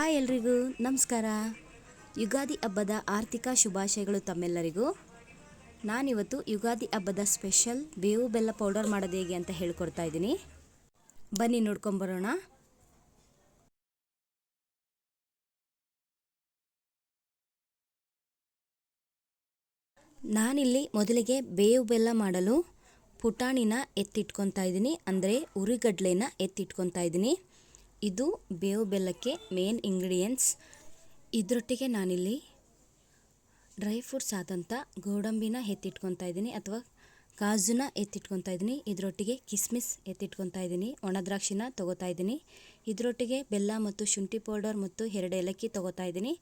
Hi ಎಲ್ರಿಗೂ, ನಮಸ್ಕಾರ. ಯುಗಾದಿ ಹಬ್ಬದ ಆರ್ಥಿಕ ಶುಭಾಶಯಗಳು ತಮ್ಮೆಲ್ಲರಿಗೂ. ನಾನಿವತ್ತು ಯುಗಾದಿ ಹಬ್ಬದ ಸ್ಪೆಷಲ್ ಬೇವು ಬೆಲ್ಲ ಪೌಡರ್ ಮಾಡೋದು ಹೇಗೆ ಅಂತ ಹೇಳ್ಕೊಡ್ತಾ ಇದ್ದೀನಿ. ಬನ್ನಿ ನೋಡ್ಕೊಂಬರೋಣ ನಾನಿಲ್ಲಿ ಮೊದಲಿಗೆ ಬೇವು ಬೆಲ್ಲ ಮಾಡಲು ಪುಟಾಣಿನ ಎತ್ತಿಟ್ಕೊತಾ ಇದ್ದೀನಿ. ಅಂದರೆ ಉರಿಗಡ್ಲೆನ ಎತ್ತಿಟ್ಕೊತಾ ಇದ್ದೀನಿ. ಇದು ಬೇವು ಬೆಲ್ಲಕ್ಕೆ ಮೇನ್ ಇಂಗ್ರೀಡಿಯೆಂಟ್ಸ್ ಇದರೊಟ್ಟಿಗೆ ನಾನಿಲ್ಲಿ ಡ್ರೈ ಫ್ರೂಟ್ಸ್ ಆದಂಥ ಗೋಡಂಬಿನ ಎತ್ತಿಟ್ಕೊತಾ ಇದ್ದೀನಿ ಅಥವಾ ಕಾಜುನ ಎತ್ತಿಟ್ಕೊತಾ ಇದ್ದೀನಿ. ಇದರೊಟ್ಟಿಗೆ ಕಿಸ್ಮಿಸ್ ಎತ್ತಿಟ್ಕೊತಾ ಇದ್ದೀನಿ. ಒಣದ್ರಾಕ್ಷಿನ ತೊಗೋತಾ ಇದ್ದೀನಿ. ಇದರೊಟ್ಟಿಗೆ ಬೆಲ್ಲ ಮತ್ತು ಶುಂಠಿ ಪೌಡರ್ ಮತ್ತು ಎರಡು ಏಲಕ್ಕಿ ತೊಗೋತಾ ಇದ್ದೀನಿ.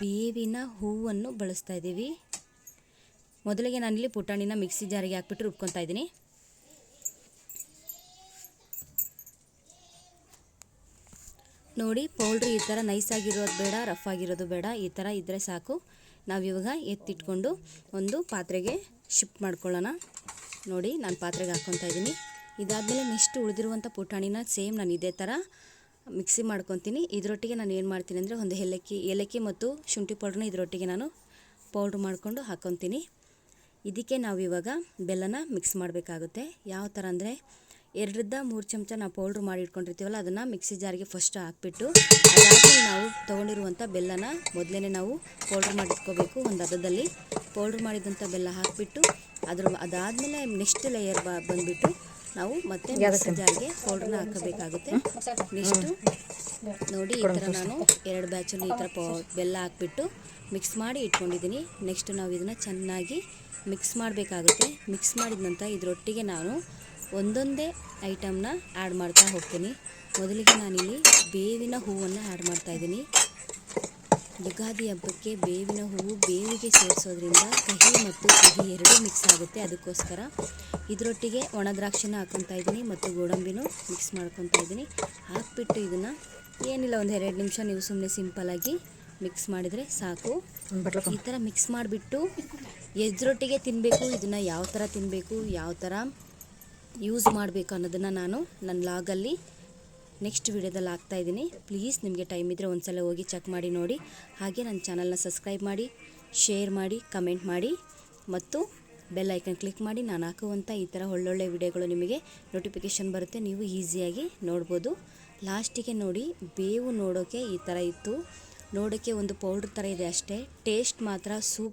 ಬೇವಿನ ಹೂವನ್ನು ಬಳಸ್ತಾ ಇದ್ದೀವಿ. ಮೊದಲಿಗೆ ನಾನಿಲ್ಲಿ ಪುಟಾಣಿನ ಮಿಕ್ಸಿ ಜಾರಿಗೆ ಹಾಕ್ಬಿಟ್ಟು ರುಬ್ಕೊತಾ ಇದ್ದೀನಿ. ನೋಡಿ ಪೌಡ್ರ್ ಈ ಥರ ನೈಸ್ ಆಗಿರೋದು ಬೇಡ, ರಫ್ ಆಗಿರೋದು ಬೇಡ, ಈ ಥರ ಇದ್ದರೆ ಸಾಕು. ನಾವಿವಾಗ ಎತ್ತಿಟ್ಕೊಂಡು ಒಂದು ಪಾತ್ರೆಗೆ ಶಿಫ್ಟ್ ಮಾಡ್ಕೊಳ್ಳೋಣ. ನೋಡಿ, ನಾನು ಪಾತ್ರೆಗೆ ಹಾಕ್ಕೊತಾ ಇದ್ದೀನಿ. ಇದಾದಮೇಲೆ ನೆಕ್ಸ್ಟ್ ಉಳಿದಿರುವಂಥ ಪುಟಾಣಿನ ಸೇಮ್ ನಾನು ಇದೇ ಥರ ಮಿಕ್ಸಿ ಮಾಡ್ಕೊತೀನಿ. ಇದರೊಟ್ಟಿಗೆ ನಾನು ಏನು ಮಾಡ್ತೀನಿ ಅಂದರೆ ಒಂದು ಏಲಕ್ಕಿ ಏಲಕ್ಕಿ ಮತ್ತು ಶುಂಠಿ ಪೌಡ್ರನ್ನ ಇದರೊಟ್ಟಿಗೆ ನಾನು ಪೌಡ್ರ್ ಮಾಡಿಕೊಂಡು ಹಾಕ್ಕೊತೀನಿ. ಇದಕ್ಕೆ ನಾವು ಇವಾಗ ಬೆಲ್ಲನ ಮಿಕ್ಸ್ ಮಾಡಬೇಕಾಗುತ್ತೆ. ಯಾವ ಥರ ಅಂದರೆ ಎರಡರಿಂದ ಮೂರು ಚಮಚ ನಾವು ಪೌಡ್ರ್ ಮಾಡಿ ಇಟ್ಕೊಂಡಿರ್ತೀವಲ್ಲ, ಅದನ್ನು ಮಿಕ್ಸಿ ಜಾರಿಗೆ ಫಸ್ಟ್ ಹಾಕ್ಬಿಟ್ಟು ಅದಾದಮೇಲೆ ನಾವು ತೊಗೊಂಡಿರುವಂಥ ಬೆಲ್ಲನ ಮೊದಲೇ ನಾವು ಪೌಡ್ರ್ ಮಾಡಿಟ್ಕೋಬೇಕು. ಒಂದು ಅದದಲ್ಲಿ ಪೌಡ್ರ್ ಮಾಡಿದಂಥ ಬೆಲ್ಲ ಹಾಕಿಬಿಟ್ಟು ಅದ್ರ, ಅದಾದಮೇಲೆ ನೆಕ್ಸ್ಟ್ ಲೇಯರ್ ಬಂದುಬಿಟ್ಟು ನಾವು ಮತ್ತೆ ಜಾರಿಗೆ ಪೌಡ್ರನ್ನ ಹಾಕಬೇಕಾಗುತ್ತೆ. ನೆಕ್ಸ್ಟು ನೋಡಿ ಈ ಥರ ನಾನು ಎರಡು ಬ್ಯಾಚಲ್ಲಿ ಈ ಥರ ಪೌ ಬೆಲ್ಲ ಹಾಕ್ಬಿಟ್ಟು ಮಿಕ್ಸ್ ಮಾಡಿ ಇಟ್ಕೊಂಡಿದ್ದೀನಿ. ನೆಕ್ಸ್ಟ್ ನಾವು ಇದನ್ನು ಚೆನ್ನಾಗಿ ಮಿಕ್ಸ್ ಮಾಡಬೇಕಾಗುತ್ತೆ. ಮಿಕ್ಸ್ ಮಾಡಿದ ನಂತರ ಇದರೊಟ್ಟಿಗೆ ನಾನು ಒಂದೊಂದೇ ಐಟಮ್ನ ಆ್ಯಡ್ ಮಾಡ್ತಾ ಹೋಗ್ತೀನಿ. ಮೊದಲಿಗೆ ನಾನಿಲ್ಲಿ ಬೇವಿನ ಹೂವನ್ನು ಆ್ಯಡ್ ಮಾಡ್ತಾಯಿದ್ದೀನಿ ಯುಗಾದಿ ಹಬ್ಬಕ್ಕೆ ಬೇವಿನ ಹೂವು ಬೇವಿಗೆ ಸೇರಿಸೋದ್ರಿಂದ ಕಹಿ ಮತ್ತು ಸಿಹಿ ಎರಡೂ ಮಿಕ್ಸ್ ಆಗುತ್ತೆ. ಅದಕ್ಕೋಸ್ಕರ ಇದರೊಟ್ಟಿಗೆ ಒಣ ದ್ರಾಕ್ಷಿನ ಹಾಕ್ಕೊತಾ ಇದ್ದೀನಿ ಮತ್ತು ಗೋಡಂಬಿನೂ ಮಿಕ್ಸ್ ಮಾಡ್ಕೊತಾ ಇದ್ದೀನಿ. ಹಾಕ್ಬಿಟ್ಟು ಇದನ್ನು ಏನಿಲ್ಲ, ಒಂದು ಎರಡು ನಿಮಿಷ ನೀವು ಸುಮ್ಮನೆ ಸಿಂಪಲಾಗಿ ಮಿಕ್ಸ್ ಮಾಡಿದರೆ ಸಾಕು. ಈ ಥರ ಮಿಕ್ಸ್ ಮಾಡಿಬಿಟ್ಟು ಎದ್ರೊಟ್ಟಿಗೆ ತಿನ್ನಬೇಕು ಇದನ್ನು ಯಾವ ಥರ ತಿನ್ನಬೇಕು ಯಾವ ಥರ ಯೂಸ್ ಮಾಡಬೇಕು ಅನ್ನೋದನ್ನು ನಾನು ನನ್ನ ಲಾಗಲ್ಲಿ ನೆಕ್ಸ್ಟ್ ವಿಡಿಯೋದಲ್ಲಿ ಹಾಕ್ತಾ ಇದ್ದೀನಿ. ಪ್ಲೀಸ್ ನಿಮಗೆ ಟೈಮ್ ಇದ್ದರೆ ಒಂದ್ಸಲ ಹೋಗಿ ಚೆಕ್ ಮಾಡಿ ನೋಡಿ. ಹಾಗೆ ನನ್ನ ಚಾನಲ್ನ ಸಬ್ಸ್ಕ್ರೈಬ್ ಮಾಡಿ, ಶೇರ್ ಮಾಡಿ, ಕಮೆಂಟ್ ಮಾಡಿ ಮತ್ತು ಬೆಲ್ ಐಕನ್ ಕ್ಲಿಕ್ ಮಾಡಿ. ನಾನು ಹಾಕುವಂಥ ಈ ಥರ ಒಳ್ಳೊಳ್ಳೆ ವಿಡಿಯೋಗಳು ನಿಮಗೆ ನೋಟಿಫಿಕೇಷನ್ ಬರುತ್ತೆ. ನೀವು ಈಸಿಯಾಗಿ ನೋಡ್ಬೋದು. ಲಾಸ್ಟಿಗೆ ನೋಡಿ, ಬೇವು ನೋಡೋಕ್ಕೆ ಈ ಥರ ಇತ್ತು. ನೋಡೋಕ್ಕೆ ಒಂದು ಪೌಡ್ರ್ ಥರ ಇದೆ ಅಷ್ಟೇ. ಟೇಸ್ಟ್ ಮಾತ್ರ ಸೂಪ್